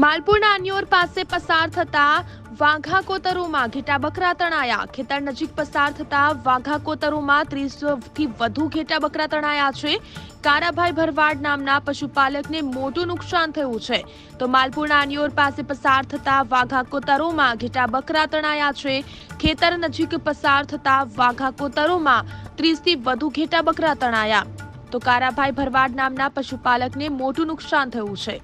માલપુરના અન્યોર પાસે પસાર થતા વાઘા કોતરોમાં ઘેટા બકરા તણાયા. ખેતર નજીક પસાર થતા વાઘા કોતરોમાં ત્રીસથી વધુ ઘેટા બકરા તણાયા છે. કારાભાઈ ભરવાડ નામના પશુપાલકને મોટું નુકસાન થયું છે. તો માલપુરના અન્યોર પાસે પસાર થતા વાઘા કોતરોમાં ઘેટા બકરા તણાયા છે. ખેતર નજીક પસાર થતા વાઘા કોતરોમાં ત્રીસથી વધુ ઘેટા બકરા તણાયા. તો કારાભાઈ ભરવાડ નામના પશુપાલકને મોટું નુકસાન થયું છે.